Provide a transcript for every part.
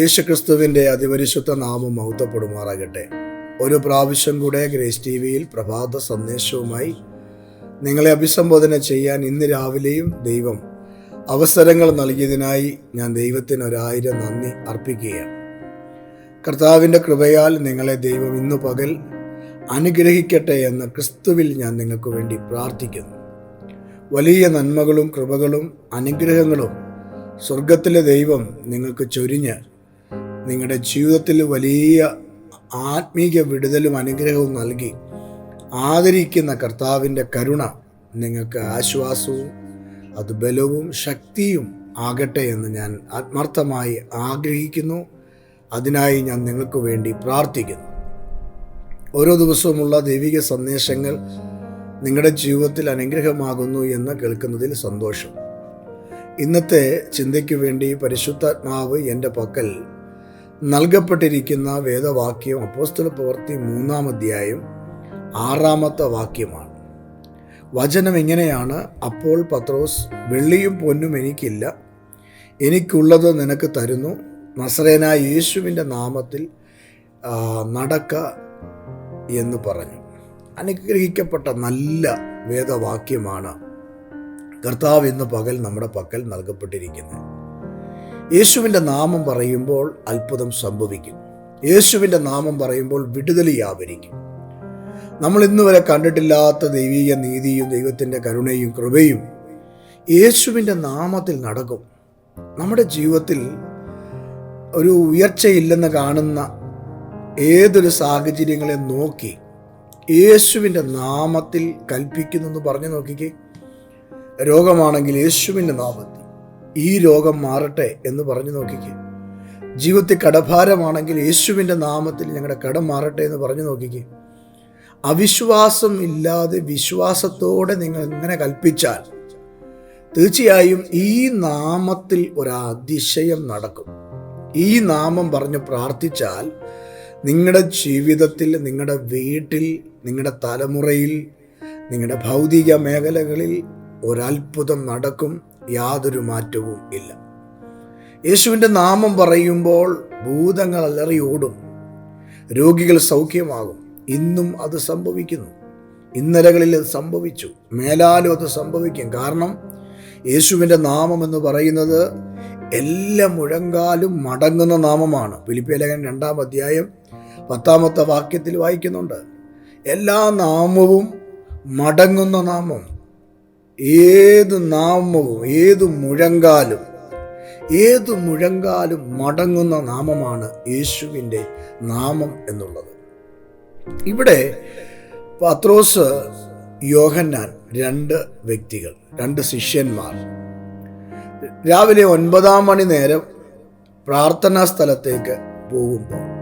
യേശുക്രിസ്തുവിന്റെ അതിപരിശുദ്ധ നാമം മഹത്വപ്പെടുമാറാകട്ടെ. ഒരു പ്രാവശ്യം കൂടെ ഗ്രേസ് ടി വിയിൽ പ്രഭാത സന്ദേശവുമായി നിങ്ങളെ അഭിസംബോധന ചെയ്യാൻ ഇന്ന് രാവിലെയും ദൈവം അവസരങ്ങൾ നൽകിയതിനായി ഞാൻ ദൈവത്തിന് ഒരായിരം നന്ദി അർപ്പിക്കുകയാണ്. കർത്താവിന്റെ കൃപയാൽ നിങ്ങളെ ദൈവം ഇന്നു പകൽ അനുഗ്രഹിക്കട്ടെ എന്ന് ക്രിസ്തുവിൽ ഞാൻ നിങ്ങൾക്ക് വേണ്ടി പ്രാർത്ഥിക്കുന്നു. വലിയ നന്മകളും കൃപകളും അനുഗ്രഹങ്ങളും സ്വർഗത്തിലെ ദൈവം നിങ്ങൾക്ക് ചൊരിഞ്ഞ് നിങ്ങളുടെ ജീവിതത്തിൽ വലിയ ആത്മീക വിടുതലും അനുഗ്രഹവും നൽകി ആദരിക്കുന്ന കർത്താവിന്റെ കരുണ നിങ്ങൾക്ക് ആശ്വാസവും അത് ബലവും ശക്തിയും ആകട്ടെ എന്ന് ഞാൻ ആത്മാർത്ഥമായി ആഗ്രഹിക്കുന്നു. അതിനായി ഞാൻ നിങ്ങൾക്ക് വേണ്ടി പ്രാർത്ഥിക്കുന്നു. ഓരോ ദിവസവുമുള്ള ദൈവിക സന്ദേശങ്ങൾ നിങ്ങളുടെ ജീവിതത്തിൽ അനുഗ്രഹമാകുന്നു എന്ന് കേൾക്കുന്നതിൽ സന്തോഷം. ഇന്നത്തെ ചിന്തയ്ക്ക് വേണ്ടി പരിശുദ്ധാത്മാവ് എന്റെ പക്കൽ നൽകപ്പെട്ടിരിക്കുന്ന വേദവാക്യം അപ്പോസ്തല പ്രവൃത്തി മൂന്നാം അധ്യായം ആറാമത്തെ വാക്യമാണ്. വചനം എങ്ങനെയാണ് അപ്പോൾ പത്രോസ് വെള്ളിയും പൊന്നും എനിക്കില്ല. എനിക്കുള്ളത് നിനക്ക് തരുന്നു. നസ്രേനായ യേശുവിന്റെ നാമത്തിൽ നടക്ക എന്ന് പറഞ്ഞു. അനുഗ്രഹിക്കപ്പെട്ട നല്ല വേദവാക്യമാണ് കർത്താവ് ഇന്ന് പകൽ നമ്മുടെ പക്കൽ നൽകപ്പെട്ടിരിക്കുന്നത്. യേശുവിന്റെ നാമം പറയുമ്പോൾ അത്ഭുതം സംഭവിക്കും. യേശുവിന്റെ നാമം പറയുമ്പോൾ വിടുതൽ വ്യാപരിക്കും. നമ്മൾ ഇന്ന് വരെ കണ്ടിട്ടില്ലാത്ത ദൈവീക നീതിയും ദൈവത്തിന്റെ കരുണയും കൃപയും യേശുവിന്റെ നാമത്തിൽ നടക്കും. നമ്മുടെ ജീവിതത്തിൽ ഒരു ഉയർച്ചയില്ലെന്ന് കാണുന്ന ഏതൊരു സാഹചര്യങ്ങളെ നോക്കി യേശുവിന്റെ നാമത്തിൽ കൽപ്പിക്കുന്നു എന്ന് പറഞ്ഞു നോക്കിക്കേ. രോഗമാണെങ്കിൽ യേശുവിന്റെ നാമത്തിൽ. ഈ രോഗം മാറട്ടെ എന്ന് പറഞ്ഞു നോക്കിക്കേ. ജീവിതത്തിൽ കടഭാരമാണെങ്കിൽ യേശുവിന്റെ നാമത്തിൽ ഞങ്ങളുടെ കടം മാറട്ടെ എന്ന് പറഞ്ഞു നോക്കിക്കേ. അവിശ്വാസം ഇല്ലാതെ വിശ്വാസത്തോടെ നിങ്ങൾ ഇങ്ങനെ കൽപ്പിച്ചാൽ തീർച്ചയായും ഈ നാമത്തിൽ ഒരതിശയം നടക്കും. ഈ നാമം പറഞ്ഞ് പ്രാർത്ഥിച്ചാൽ നിങ്ങളുടെ ജീവിതത്തിൽ നിങ്ങളുടെ വീട്ടിൽ നിങ്ങളുടെ തലമുറയിൽ നിങ്ങളുടെ ഭൗതിക മേഖലകളിൽ ഒരത്ഭുതം നടക്കും. യാതൊരു മാറ്റവും ഇല്ല. യേശുവിന്റെ നാമം പറയുമ്പോൾ ഭൂതങ്ങൾ അലറി ഓടും രോഗികൾ സൗഖ്യമാകും. ഇന്നും അത് സംഭവിക്കുന്നു. ഇന്നലകളിൽ അത് സംഭവിച്ചു. മേലാലും അത് സംഭവിക്കും. കാരണം യേശുവിന്റെ നാമം എന്ന് പറയുന്നത് എല്ലാ മുഴങ്കാലും മടങ്ങുന്ന നാമമാണ്. പിലിപ്പിയലകൻ രണ്ടാം അധ്യായം പത്താമത്തെ വാക്യത്തിൽ വായിക്കുന്നുണ്ട്. എല്ലാ നാമവും മടങ്ങുന്ന നാമം. ഏത് നാമവും ഏത് മുഴങ്കാലും ഏത് മുഴങ്കാലും മടങ്ങുന്ന നാമമാണ് യേശുവിന്റെ നാമം എന്നുള്ളത്. ഇവിടെ പത്രോസ് യോഹന്നാൻ രണ്ട് വ്യക്തികൾ രണ്ട് ശിഷ്യന്മാർ. രാവിലെ ഒൻപതാം മണി നേരം പ്രാർത്ഥനാ സ്ഥലത്തേക്ക് പോകുമ്പോൾ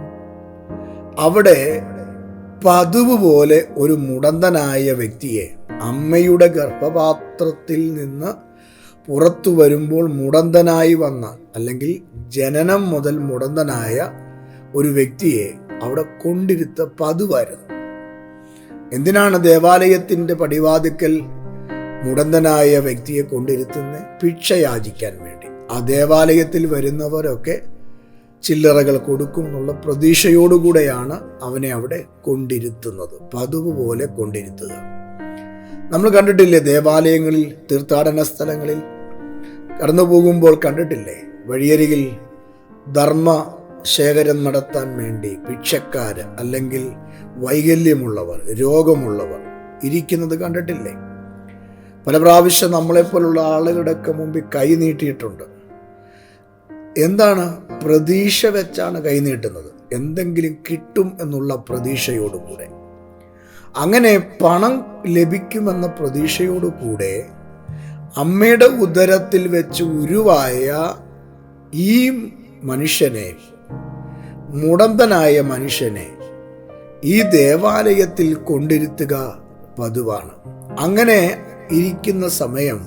അവിടെ പതിവ് പോലെ ഒരു മുടന്തനായ വ്യക്തിയെ അമ്മയുടെ ഗർഭപാത്രത്തിൽ നിന്ന് പുറത്തു വരുമ്പോൾ മുടന്തനായി വന്ന അല്ലെങ്കിൽ ജനനം മുതൽ മുടന്തനായ ഒരു വ്യക്തിയെ അവിടെ കൊണ്ടിരുത്ത പതിവായിരുന്നു എന്തിനാണ് ദേവാലയത്തിന്റെ പടിവാതിക്കൽ മുടന്തനായ വ്യക്തിയെ കൊണ്ടിരുത്തുന്നത് ഭിക്ഷ യാചിക്കാൻ വേണ്ടി. ആ ദേവാലയത്തിൽ വരുന്നവരൊക്കെ ചില്ലറകൾ കൊടുക്കും എന്നുള്ള പ്രതീക്ഷയോടുകൂടെയാണ് അവനെ അവിടെ കൊണ്ടിരുത്തുന്നത്. പതിവ് പോലെ കൊണ്ടിരുത്തുക. നമ്മൾ കണ്ടിട്ടില്ലേ ദേവാലയങ്ങളിൽ തീർത്ഥാടന സ്ഥലങ്ങളിൽ? കടന്നു പോകുമ്പോൾ കണ്ടിട്ടില്ലേ? വഴിയരികിൽ ധർമ്മ ശേഖരം നടത്താൻ വേണ്ടി ഭിക്ഷക്കാർ അല്ലെങ്കിൽ വൈകല്യമുള്ളവർ രോഗമുള്ളവർ ഇരിക്കുന്നത് കണ്ടിട്ടില്ലേ? പല പ്രാവശ്യം നമ്മളെപ്പോലുള്ള ആളുകളുടെയൊക്കെ മുമ്പിൽ കൈ നീട്ടിയിട്ടുണ്ട്. എന്താണ് പ്രതീക്ഷ വെച്ചാണ് കൈ നീട്ടുന്നത്? എന്തെങ്കിലും കിട്ടും എന്നുള്ള പ്രതീക്ഷയോടുകൂടെ. അങ്ങനെ പണം ലഭിക്കുമെന്ന പ്രതീക്ഷയോടുകൂടെ അമ്മയുടെ ഉദരത്തിൽ വെച്ച് ഉരുവായ ഈ മനുഷ്യനെ മുടന്തനായ മനുഷ്യനെ ഈ ദേവാലയത്തിൽ കൊണ്ടിരുത്തുക പതിവാണ്. അങ്ങനെ ഇരിക്കുന്ന സമയം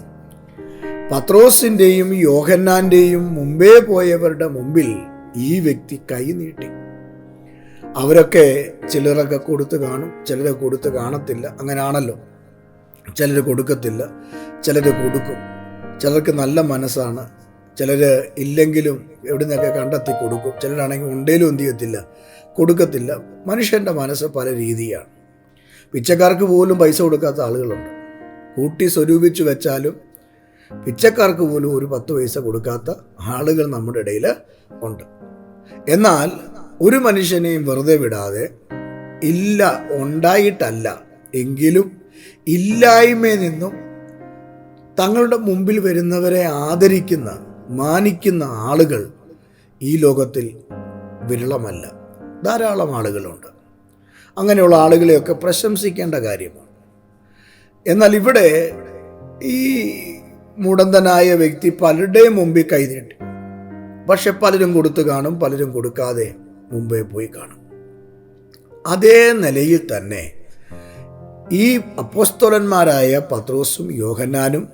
പത്രോസിന്റെയും യോഹന്നാന്റെയും മുമ്പേ പോയവരുടെ മുമ്പിൽ ഈ വ്യക്തി കൈ നീട്ടി. അവരൊക്കെ ചിലരൊക്കെ കൊടുത്ത് കാണും ചിലർ കൊടുത്ത് കാണത്തില്ല. അങ്ങനെയാണല്ലോ ചിലർ കൊടുക്കത്തില്ല ചിലർ കൊടുക്കും. ചിലർക്ക് നല്ല മനസ്സാണ്. ചിലർ ഇല്ലെങ്കിലും എവിടെ നിന്നൊക്കെ കണ്ടെത്തി കൊടുക്കും. ചിലരാണെങ്കിൽ ഉണ്ടേലും എന്ത് ചെയ്യത്തില്ല കൊടുക്കത്തില്ല. മനുഷ്യന്റെ മനസ്സ് പല രീതിയാണ്. പിച്ചക്കാർക്ക് പോലും പൈസ കൊടുക്കാത്ത ആളുകളുണ്ട്. കൂട്ടി സ്വരൂപിച്ച് വെച്ചാലും പിച്ചക്കാർക്ക് പോലും ഒരു പത്ത് പൈസ കൊടുക്കാത്ത ആളുകൾ നമ്മുടെ ഇടയിൽ ഉണ്ട്. എന്നാൽ ഒരു മനുഷ്യനെയും വെറുതെ വിടാതെ ഇല്ല ഉണ്ടായിട്ടല്ല എങ്കിലും ഇല്ലായ്മയിൽ നിന്നും തങ്ങളുടെ മുമ്പിൽ വരുന്നവരെ ആദരിക്കുന്ന മാനിക്കുന്ന ആളുകൾ ഈ ലോകത്തിൽ വിരളമല്ല. ധാരാളം ആളുകളുണ്ട്. അങ്ങനെയുള്ള ആളുകളെയൊക്കെ പ്രശംസിക്കേണ്ട കാര്യമാണ്. എന്നാൽ ഇവിടെ ഈ മുടന്തനായ വ്യക്തി പലരുടെയും മുമ്പിൽ കൈനീട്ടി പക്ഷെ പലരും കൊടുത്തു കാണും പലരും കൊടുക്കാതെ. മുമ്പേ പോയി കാണും. അതേ നിലയിൽ തന്നെ ഈ അപ്പോസ്തോലന്മാരായ പത്രോസും യോഹന്നാനും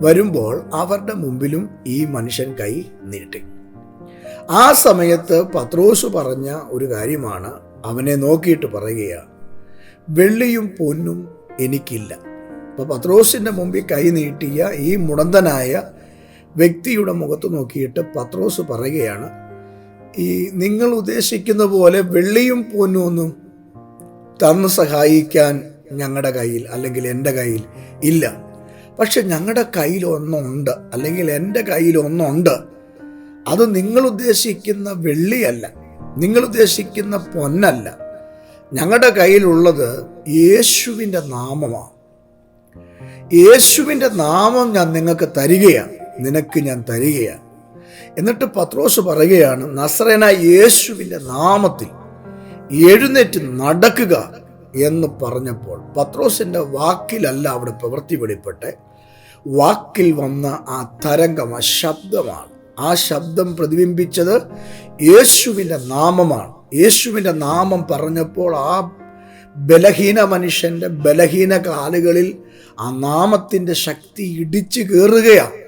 വരുമ്പോൾ അവരുടെ മുമ്പിലും ഈ മനുഷ്യൻ കൈ നീട്ടി. ആ സമയത്ത് പത്രോസ് പറഞ്ഞ ഒരു കാര്യമാണ് അവനെ നോക്കിയിട്ട് പറയുകയാണ് വെള്ളിയും പൊന്നും എനിക്കില്ല. അപ്പോൾ പത്രോസിന്റെ മുമ്പിൽ കൈ നീട്ടിയ ഈ മുടന്തനായ വ്യക്തിയുടെ മുഖത്ത് നോക്കിയിട്ട് പത്രോസ് പറയുകയാണ് ഈ നിങ്ങൾ ഉദ്ദേശിക്കുന്ന പോലെ വെള്ളിയും പൊന്നും ഒന്നും തന്ന് സഹായിക്കാൻ ഞങ്ങളുടെ കയ്യിൽ അല്ലെങ്കിൽ എന്റെ കയ്യിൽ ഇല്ല. പക്ഷെ ഞങ്ങളുടെ കയ്യിൽ ഒന്നുണ്ട് അല്ലെങ്കിൽ എന്റെ കയ്യിൽ ഒന്നുണ്ട്. അത് നിങ്ങൾ ഉദ്ദേശിക്കുന്ന വെള്ളിയല്ല നിങ്ങൾ ഉദ്ദേശിക്കുന്ന പൊന്നല്ല. ഞങ്ങളുടെ കയ്യിലുള്ളത് യേശുവിന്റെ നാമമാണ്. യേശുവിന്റെ നാമം ഞാൻ നിങ്ങൾക്ക് തരികയാണ്. നിനക്ക് ഞാൻ തരികയാണ്. എന്നിട്ട് പത്രോസ് പറയുകയാണ് നസ്രന യേശുവിന്റെ നാമത്തിൽ എഴുന്നേറ്റ് നടക്കുക എന്ന് പറഞ്ഞപ്പോൾ പത്രോസിന്റെ വാക്കിലല്ല അവിടെ പ്രവൃത്തി വെളിപ്പെട്ട്. വാക്കിൽ വന്ന ആ തരംഗം ആ ശബ്ദമാണ്. ആ ശബ്ദം പ്രതിബിംബിച്ചത് യേശുവിന്റെ നാമമാണ്. യേശുവിന്റെ നാമം പറഞ്ഞപ്പോൾ ആ ബലഹീന മനുഷ്യന്റെ ബലഹീന കാലുകളിൽ ആ നാമത്തിന്റെ ശക്തി ഇടിച്ചു കയറുകയാണ്.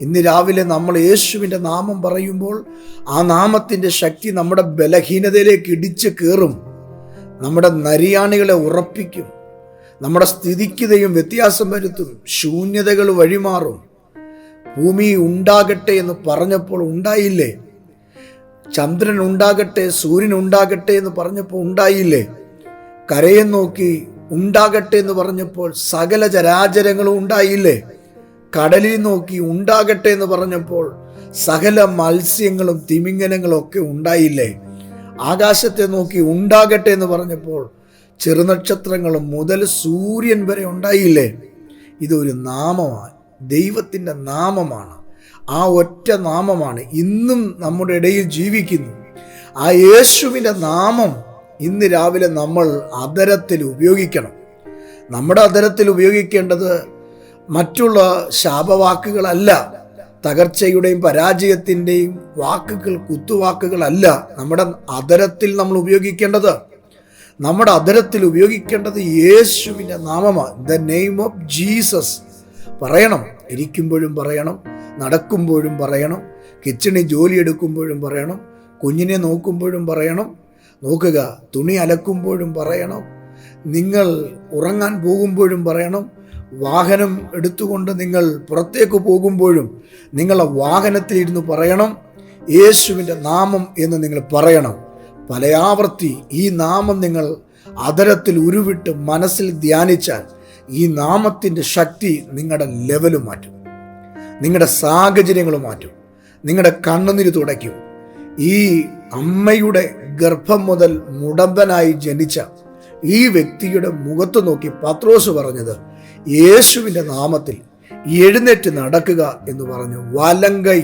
ഇന്ന് രാവിലെ നമ്മൾ യേശുവിന്റെ നാമം പറയുമ്പോൾ ആ നാമത്തിന്റെ ശക്തി നമ്മുടെ ബലഹീനതയിലേക്ക് ഇടിച്ച് കയറും. നമ്മുടെ നരിയാണികളെ ഉറപ്പിക്കും. നമ്മുടെ സ്ഥിതിക്ക് വ്യത്യാസം വരുത്തും. ശൂന്യതകൾ വഴിമാറും. ഭൂമി ഉണ്ടാകട്ടെ എന്ന് പറഞ്ഞപ്പോൾ ഉണ്ടായില്ലേ? ചന്ദ്രൻ ഉണ്ടാകട്ടെ സൂര്യൻ ഉണ്ടാകട്ടെ എന്ന് പറഞ്ഞപ്പോൾ ഉണ്ടായില്ലേ? കരയെ നോക്കി ഉണ്ടാകട്ടെ എന്ന് പറഞ്ഞപ്പോൾ സകല ചരാചരങ്ങളും ഉണ്ടായില്ലേ? കടലിൽ നോക്കി ഉണ്ടാകട്ടെ എന്ന് പറഞ്ഞപ്പോൾ സകല മത്സ്യങ്ങളും തിമിംഗനങ്ങളും ഒക്കെ ഉണ്ടായില്ലേ? ആകാശത്തെ നോക്കി ഉണ്ടാകട്ടെ എന്ന് പറഞ്ഞപ്പോൾ ചെറുനക്ഷത്രങ്ങളും മുതൽ സൂര്യൻ വരെ ഉണ്ടായില്ലേ? ഇതൊരു നാമമാണ് ദൈവത്തിന്റെ നാമമാണ്. ആ ഒറ്റ നാമമാണ് ഇന്നും നമ്മുടെ ഇടയിൽ ജീവിക്കുന്നു. ആ യേശുവിന്റെ നാമം ഇന്ന് രാവിലെ നമ്മൾ അതരത്തിൽ ഉപയോഗിക്കണം. നമ്മുടെ അതരത്തിൽ ഉപയോഗിക്കേണ്ടത് മറ്റുള്ള ശാപവാക്കുകളല്ല തകർച്ചയുടെയും പരാജയത്തിന്റെയും വാക്കുകൾ കുത്തുവാക്കുകളല്ല നമ്മുടെ അതരത്തിൽ നമ്മൾ ഉപയോഗിക്കേണ്ടത്. നമ്മുടെ അതരത്തിൽ ഉപയോഗിക്കേണ്ടത് യേശുവിന്റെ നാമമാണ്. ദ നെയിം ഓഫ് ജീസസ് പറയണം ഇരിക്കുമ്പോഴും പറയണം നടക്കുമ്പോഴും പറയണം കിച്ചണിൽ ജോലി എടുക്കുമ്പോഴും പറയണം കുഞ്ഞിനെ നോക്കുമ്പോഴും പറയണം നോക്കുക തുണി അലക്കുമ്പോഴും പറയണം നിങ്ങൾ ഉറങ്ങാൻ പോകുമ്പോഴും പറയണം വാഹനം എടുത്തുകൊണ്ട് നിങ്ങൾ പുറത്തേക്ക് പോകുമ്പോഴും നിങ്ങളെ വാഹനത്തിൽ ഇരുന്ന് പറയണം. യേശുവിന്റെ നാമം എന്ന് നിങ്ങൾ പറയണം. പലയാവർത്തി ഈ നാമം നിങ്ങൾ അതരത്തിൽ ഉരുവിട്ട് മനസ്സിൽ ധ്യാനിച്ചാൽ ഈ നാമത്തിന്റെ ശക്തി നിങ്ങളുടെ ലെവൽ മാറ്റും. നിങ്ങളുടെ സാഹചര്യങ്ങൾ മാറ്റും. നിങ്ങളുടെ കണ്ണുനീര് തുടയ്ക്കും. ഈ അമ്മയുടെ ഗർഭം മുതൽ മുടമ്പനായി ജനിച്ച ഈ വ്യക്തിയുടെ മുഖത്ത് നോക്കി പത്രോസ് പറഞ്ഞത് യേശുവിന്റെ നാമത്തിൽ എഴുന്നേറ്റ് നടക്കുക എന്ന് പറഞ്ഞു. വലങ്കൈ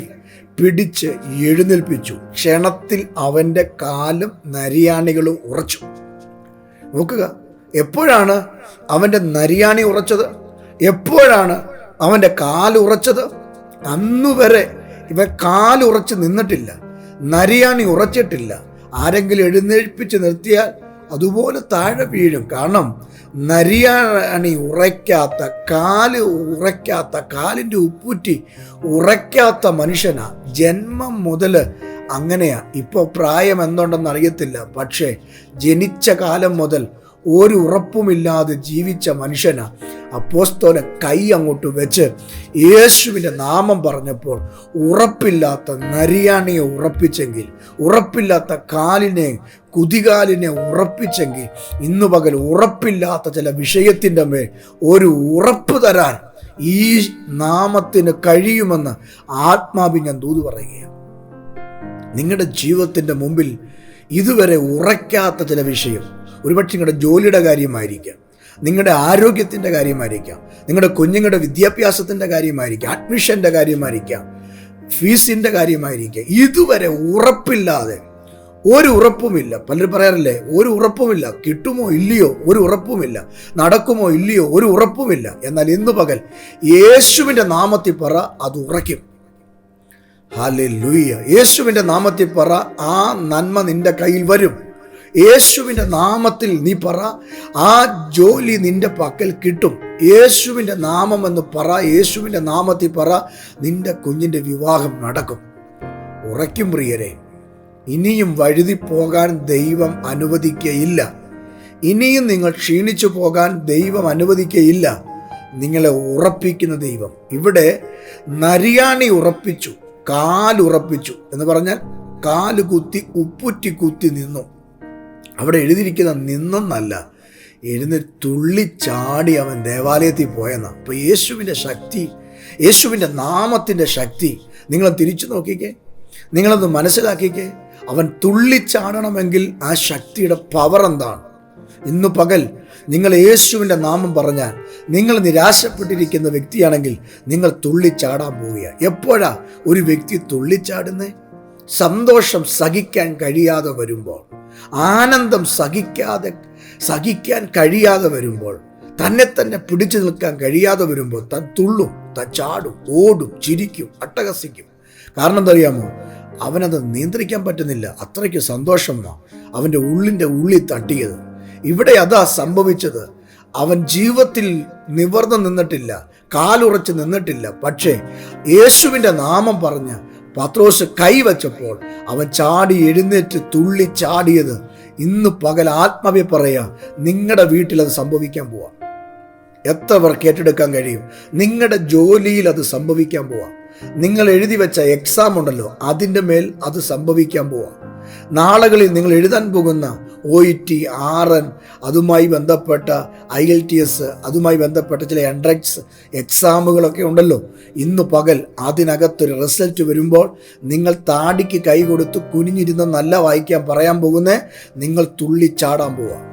പിടിച്ച് എഴുന്നേൽപ്പിച്ചു. ക്ഷണത്തിൽ അവന്റെ കാലും നരിയാണികളും ഉറച്ചു. നോക്കുക എപ്പോഴാണ് അവന്റെ നരിയാണി ഉറച്ചത്? എപ്പോഴാണ് അവന്റെ കാൽ ഉറച്ചത്? അന്നുവരെ ഇവൻ കാലുറച്ച് നിന്നിട്ടില്ല. നരിയാണി ഉറച്ചിട്ടില്ല. ആരെങ്കിലും എഴുന്നേൽപ്പിച്ച് നിർത്തിയാൽ അതുപോലെ താഴെ വീഴും. കാരണം നരിയാണി ഉറയ്ക്കാത്ത കാൽ ഉറയ്ക്കാത്ത കാലിന്റെ ഉപ്പുറ്റി ഉറയ്ക്കാത്ത മനുഷ്യനാ. ജന്മം മുതൽ അങ്ങനെയാ. ഇപ്പോൾ പ്രായം എന്തുണ്ടെന്ന് അറിയത്തില്ല. പക്ഷേ ജനിച്ച കാലം മുതൽ ഒരു ഉറപ്പുമില്ലാതെ ജീവിച്ച മനുഷ്യന്. അപ്പോസ്തോല കൈ അങ്ങോട്ട് വെച്ച് യേശുവിന്റെ നാമം പറഞ്ഞപ്പോൾ ഉറപ്പില്ലാത്ത നരിയാണിയെ ഉറപ്പിച്ചെങ്കിൽ ഉറപ്പില്ലാത്ത കാലിനെ കുതികാലിനെ ഉറപ്പിച്ചെങ്കിൽ ഇന്നു പകൽ ഉറപ്പില്ലാത്ത ചില വിഷയത്തിന്റെ മേൽ ഒരു ഉറപ്പ് തരാൻ ഈ നാമത്തിന് കഴിയുമെന്ന് ആത്മാവി ഞാൻ ദൂത് പറയുകയാണ്. നിങ്ങളുടെ ജീവിതത്തിന്റെ മുമ്പിൽ ഇതുവരെ ഉറയ്ക്കാത്ത ചില വിഷയം ഒരുപക്ഷെ നിങ്ങളുടെ ജോലിയുടെ കാര്യമായിരിക്കാം. നിങ്ങളുടെ ആരോഗ്യത്തിന്റെ കാര്യമായിരിക്കാം. നിങ്ങളുടെ കുഞ്ഞുങ്ങളുടെ വിദ്യാഭ്യാസത്തിന്റെ കാര്യമായിരിക്കാം. അഡ്മിഷന്റെ കാര്യമായിരിക്കാം. ഫീസിന്റെ കാര്യമായിരിക്കാം. ഇതുവരെ ഉറപ്പില്ലാതെ ഒരു ഉറപ്പുമില്ല. പലരും പറയാറില്ലേ ഒരു ഉറപ്പുമില്ല. കിട്ടുമോ ഇല്ലയോ? ഒരു ഉറപ്പുമില്ല. നടക്കുമോ ഇല്ലയോ? ഒരു ഉറപ്പുമില്ല. എന്നാൽ ഇന്ന് പകൽ യേശുവിന്റെ നാമത്തിൽ പറ അത് ഉറയ്ക്കും. ഹാലെ ലൂയ്യ യേശുവിന്റെ നാമത്തിൽ പറ ആ നന്മ നിന്റെ കയ്യിൽ വരും. യേശുവിന്റെ നാമത്തിൽ നീ പറ ആ ജോലി നിന്റെ പക്കൽ കിട്ടും. യേശുവിന്റെ നാമം എന്ന് പറ യേശുവിന്റെ നാമത്തിൽ പറ നിന്റെ കുഞ്ഞിന്റെ വിവാഹം നടക്കും. ഉറയ്ക്കും പ്രിയരെ ഇനിയും വഴുതി പോകാൻ ദൈവം അനുവദിക്കയില്ല. ഇനിയും നിങ്ങൾ ക്ഷീണിച്ചു പോകാൻ ദൈവം അനുവദിക്കയില്ല. നിങ്ങളെ ഉറപ്പിക്കുന്ന ദൈവം ഇവിടെ നരിയാണി ഉറപ്പിച്ചു കാലുറപ്പിച്ചു എന്ന് പറഞ്ഞാൽ കാൽ കുത്തി ഉപ്പുറ്റി കുത്തി നിന്നു. അവിടെ എഴുതിയിരിക്കുന്ന നിന്നെന്നല്ല. എഴുന്നേറ്റ് തുള്ളിച്ചാടി അവൻ ദേവാലയത്തിൽ പോയെന്ന. അപ്പോൾ യേശുവിന്റെ ശക്തി യേശുവിന്റെ നാമത്തിന്റെ ശക്തി നിങ്ങൾ തിരിച്ചു നോക്കിക്കേ. നിങ്ങളത് മനസ്സിലാക്കിക്കേ. അവൻ തുള്ളിച്ചാടണമെങ്കിൽ ആ ശക്തിയുടെ പവർ എന്താണ്? ഇന്നു പകൽ നിങ്ങൾ യേശുവിന്റെ നാമം പറഞ്ഞാൽ നിങ്ങൾ നിരാശപ്പെട്ടിരിക്കുന്ന വ്യക്തിയാണെങ്കിൽ നിങ്ങൾ തുള്ളിച്ചാടാൻ പോവുക എപ്പോഴാ ഒരു വ്യക്തി തുള്ളിച്ചാടുന്നത് സന്തോഷം സഹിക്കാൻ കഴിയാതെ വരുമ്പോൾ. ആനന്ദം സഹിക്കാതെ സഹിക്കാൻ കഴിയാതെ വരുമ്പോൾ തന്നെ തന്നെ പിടിച്ചു നിൽക്കാൻ കഴിയാതെ വരുമ്പോൾ താൻ തുള്ളും താൻ ചാടും ഓടും ചിരിക്കും അട്ടഹസിക്കും. കാരണം എന്താ അറിയാമോ അവനത് നിയന്ത്രിക്കാൻ പറ്റുന്നില്ല. അത്രയ്ക്ക് സന്തോഷമാണ് അവന്റെ ഉള്ളിന്റെ ഉള്ളിൽ തട്ടിയത്. ഇവിടെ അതാ സംഭവിച്ചത്. അവൻ ജീവിതത്തിൽ നിവർന്നു നിന്നിട്ടില്ല കാലുറച്ച് നിന്നിട്ടില്ല. പക്ഷേ യേശുവിന്റെ നാമം പറഞ്ഞ് പത്രോസ് കൈവച്ചപ്പോൾ അവൻ ചാടി എഴുന്നേറ്റ് തുള്ളി ചാടിയത്. ഇന്ന് പകൽ ആത്മാവെ പറയാ നിങ്ങളുടെ വീട്ടിൽ അത് സംഭവിക്കാൻ പോവാം. എത്ര പേർക്ക് ഏറ്റെടുക്കാൻ കഴിയും? നിങ്ങളുടെ ജോലിയിൽ അത് സംഭവിക്കാൻ പോവാം. നിങ്ങൾ എഴുതി വെച്ച എക്സാം ഉണ്ടല്ലോ അതിന്റെ മേൽ അത് സംഭവിക്കാൻ പോവാം. നാളുകളിൽ നിങ്ങൾ എഴുതാൻ പോകുന്ന O E T R N അതുമായി ബന്ധപ്പെട്ട ഐ എൽ ടി എസ് അതുമായി ബന്ധപ്പെട്ട ചില എൻട്രൻസ് എക്സാമുകളൊക്കെ ഉണ്ടല്ലോ. ഇന്ന് പകൽ അതിനകത്തൊരു റിസൾട്ട് വരുമ്പോൾ നിങ്ങൾ താടിക്ക് കൈ കൊടുത്ത് കുനിഞ്ഞിരുന്ന് നല്ല വായിക്കാൻ പറയാൻ പോകുന്നേ നിങ്ങൾ തുള്ളിച്ചാടാൻ പോവാം.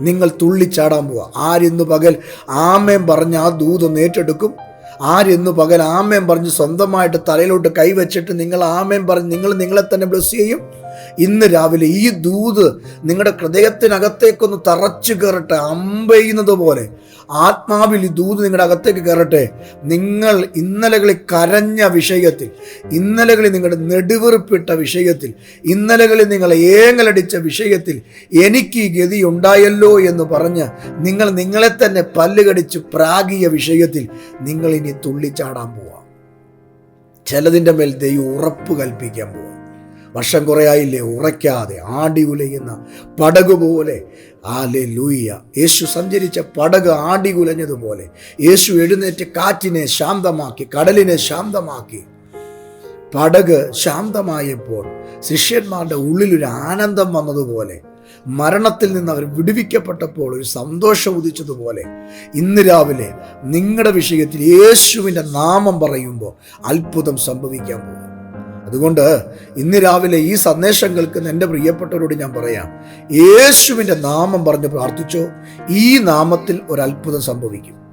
നിങ്ങൾ തുള്ളിച്ചാടാൻ പോവാ. ആരിന്ന് പകൽ ആമേൻ പറഞ്ഞ് ആ ദൂതൊന്ന് ഏറ്റെടുക്കും? ആരിന്ന് പകൽ ആമേൻ പറഞ്ഞ് സ്വന്തമായിട്ട് തലയിലോട്ട് കൈവച്ചിട്ട് നിങ്ങൾ ആമേൻ പറഞ്ഞ് നിങ്ങൾ നിങ്ങളെ തന്നെ ബ്ലസ് ചെയ്യും. ഇന്ന് രാവിലെ ഈ ദൂത് നിങ്ങളുടെ ഹൃദയത്തിനകത്തേക്കൊന്ന് തറച്ചു കയറട്ടെ അമ്പെയ്യുന്നത് പോലെ. ആത്മാവിൽ ഈ ദൂത് നിങ്ങളുടെ അകത്തേക്ക് കയറട്ടെ. നിങ്ങൾ ഇന്നലകളിൽ കരഞ്ഞ വിഷയത്തിൽ ഇന്നലകളിൽ നിങ്ങളുടെ നെടുവെറുപ്പിട്ട വിഷയത്തിൽ ഇന്നലകളിൽ നിങ്ങൾ ഏങ്ങലടിച്ച വിഷയത്തിൽ എനിക്ക് ഈ ഗതി ഉണ്ടായല്ലോ എന്ന് പറഞ്ഞ് നിങ്ങൾ നിങ്ങളെ തന്നെ പല്ലുകടിച്ച് പ്രാഗിയ വിഷയത്തിൽ നിങ്ങൾ ഇനി തുള്ളിച്ചാടാൻ പോവാം. ചിലതിന്റെ മേൽ ദൈവം ഉറപ്പ് കൽപ്പിക്കാൻ പോവാം. വർഷം കുറയായില്ലേ? ഉറയ്ക്കാതെ ആടി ഉലയുന്ന പടക് പോലെ. ആലെ ലൂയ്യ യേശു സഞ്ചരിച്ച പടക് ആടി ഉലഞ്ഞതുപോലെ. യേശു എഴുന്നേറ്റ് കാറ്റിനെ ശാന്തമാക്കി കടലിനെ ശാന്തമാക്കി. പടക് ശാന്തമായപ്പോൾ ശിഷ്യന്മാരുടെ ഉള്ളിലൊരു ആനന്ദം വന്നതുപോലെ. മരണത്തിൽ നിന്ന് അവർ വിടുവിക്കപ്പെട്ടപ്പോൾ ഒരു സന്തോഷം ഉദിച്ചതുപോലെ. ഇന്ന് രാവിലെ നിങ്ങളുടെ വിഷയത്തിൽ യേശുവിന്റെ നാമം പറയുമ്പോൾ അത്ഭുതം സംഭവിക്കാൻ പോകും അതുകൊണ്ട് ഇന്ന് രാവിലെ ഈ സന്ദേശം കേൾക്കുന്ന എന്റെ പ്രിയപ്പെട്ടവരോട് ഞാൻ പറയാം. യേശുവിന്റെ നാമം പറഞ്ഞ് പ്രാർത്ഥിച്ചോ. ഈ നാമത്തിൽ ഒരു അത്ഭുതം സംഭവിക്കും.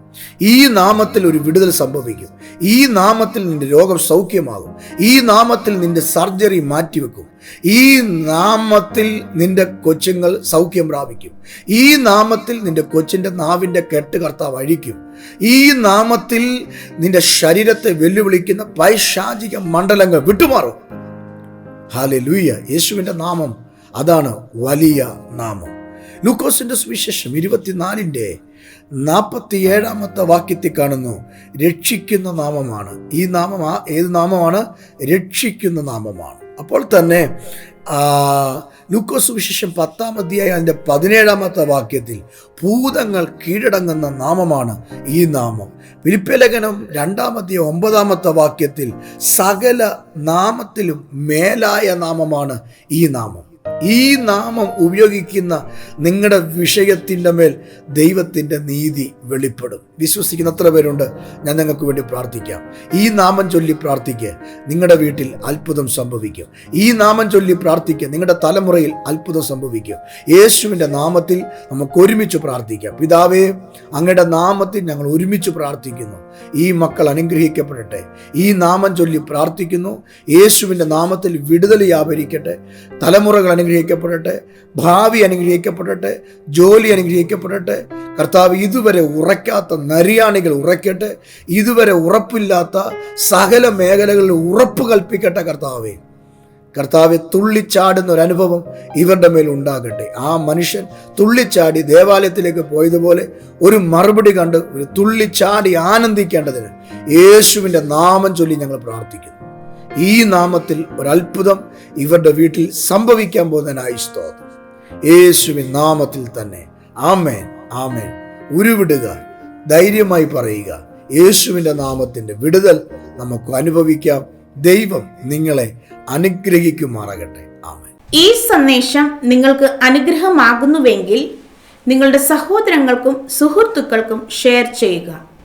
ഈ നാമത്തിൽ ഒരു വിടുതൽ സംഭവിക്കും. ഈ നാമത്തിൽ നിന്റെ രോഗം സൗഖ്യമാകും. ഈ നാമത്തിൽ നിന്റെ സർജറി മാറ്റിവെക്കും. ഈ നാമത്തിൽ നിന്റെ കൊച്ചുങ്ങൾ സൗഖ്യം പ്രാപിക്കും. ഈ നാമത്തിൽ നിന്റെ കൊച്ചിന്റെ നാവിന്റെ കെട്ട് കർത്താവ് അഴിക്കും. ഈ നാമത്തിൽ നിന്റെ ശരീരത്തെ വെല്ലുവിളിക്കുന്ന പൈശാചിക മണ്ഡലങ്ങൾ വിട്ടുമാറും. ഹാലെ ലൂയ്യ യേശുവിന്റെ നാമം അതാണ് വലിയ നാമം. ലൂക്കോസിന്റെ സുവിശേഷം ഇരുപത്തിനാലിന്റെ നാൽപ്പത്തി ഏഴാമത്തെ വാക്യത്തിൽ കാണുന്നു രക്ഷിക്കുന്ന നാമമാണ്. ഈ നാമം ആ ഏത് നാമമാണ്? രക്ഷിക്കുന്ന നാമമാണ്. അപ്പോൾ തന്നെ ലൂക്കോസ് വിശേഷം പത്താം അധ്യായം അതിന്റെ പതിനേഴാമത്തെ വാക്യത്തിൽ ഭൂതങ്ങൾ കീഴടങ്ങുന്ന നാമമാണ് ഈ നാമം. ഫിലിപ്പലേഖനം രണ്ടാമത്തെ ഒമ്പതാമത്തെ വാക്യത്തിൽ സകല നാമത്തിലും മേലായ നാമമാണ് ഈ നാമം. ഈ നാമം ഉപയോഗിക്കുന്ന നിങ്ങളുടെ വിഷയത്തിന്റെ മേൽ ദൈവത്തിന്റെ നീതി വെളിപ്പെടും. വിശ്വസിക്കുന്ന അത്ര പേരുണ്ട്? ഞാൻ നിങ്ങൾക്ക് വേണ്ടി പ്രാർത്ഥിക്കാം. ഈ നാമം ചൊല്ലി പ്രാർത്ഥിക്കുക നിങ്ങളുടെ വീട്ടിൽ അത്ഭുതം സംഭവിക്കും. ഈ നാമം ചൊല്ലി പ്രാർത്ഥിക്കുക നിങ്ങളുടെ തലമുറയിൽ അത്ഭുതം സംഭവിക്കും. യേശുവിന്റെ നാമത്തിൽ നമുക്ക് ഒരുമിച്ച് പ്രാർത്ഥിക്കാം. പിതാവേ അങ്ങയുടെ നാമത്തിൽ ഞങ്ങൾ ഒരുമിച്ച് പ്രാർത്ഥിക്കുന്നു. ഈ മക്കൾ അനുഗ്രഹിക്കപ്പെടട്ടെ. ഈ നാമം ചൊല്ലി പ്രാർത്ഥിക്കുന്നു. യേശുവിന്റെ നാമത്തിൽ വിടുതൽ വ്യാപരിക്കട്ടെ. തലമുറകൾ അനുഗ്രഹിക്കപ്പെടട്ടെ. ഭാവി അനുഗ്രഹിക്കപ്പെടട്ടെ. ജോലി അനുഗ്രഹിക്കപ്പെടട്ടെ. കർത്താവ് ഇതുവരെ ഉറക്കാത്ത നരിയാണികൾ ഉറക്കട്ടെ ഇതുവരെ ഉറപ്പില്ലാത്ത സകല മേഖലകളിൽ ഉറപ്പ് കൽപ്പിക്കട്ടെ കർത്താവേ. കർത്താവെ തുള്ളിച്ചാടുന്ന ഒരു അനുഭവം ഇവരുടെ മേൽ ഉണ്ടാകട്ടെ. ആ മനുഷ്യൻ തുള്ളിച്ചാടി ദേവാലയത്തിലേക്ക് പോയതുപോലെ ഒരു മറുപടി കണ്ട് ഒരു തുള്ളിച്ചാടി ആനന്ദിക്കേണ്ടതിന് യേശുവിന്റെ നാമം ചൊല്ലി ഞങ്ങൾ പ്രാർത്ഥിക്കുന്നു. ഈ നാമത്തിൽ ഒരത്ഭുതം ഇവരുടെ വീട്ടിൽ സംഭവിക്കാൻ പോകുന്നതിനായി സ്തോത്രം. യേശുവിൻ നാമത്തിൽ തന്നെ. ആമേൻ ആമേൻ. ഉരുവിടുക ധൈര്യമായി പറയുക യേശുവിന്റെ നാമത്തിന്റെ വിടുതൽ നമുക്ക് അനുഭവിക്കാം. ദൈവം നിങ്ങളെ അനുഗ്രഹിക്കുമാറാകട്ടെ. ആമേൻ. ഈ സന്ദേശം നിങ്ങൾക്ക് അനുഗ്രഹമാകുന്നുവെങ്കിൽ നിങ്ങളുടെ സഹോദരങ്ങൾക്കും സുഹൃത്തുക്കൾക്കും ഷെയർ ചെയ്യുക.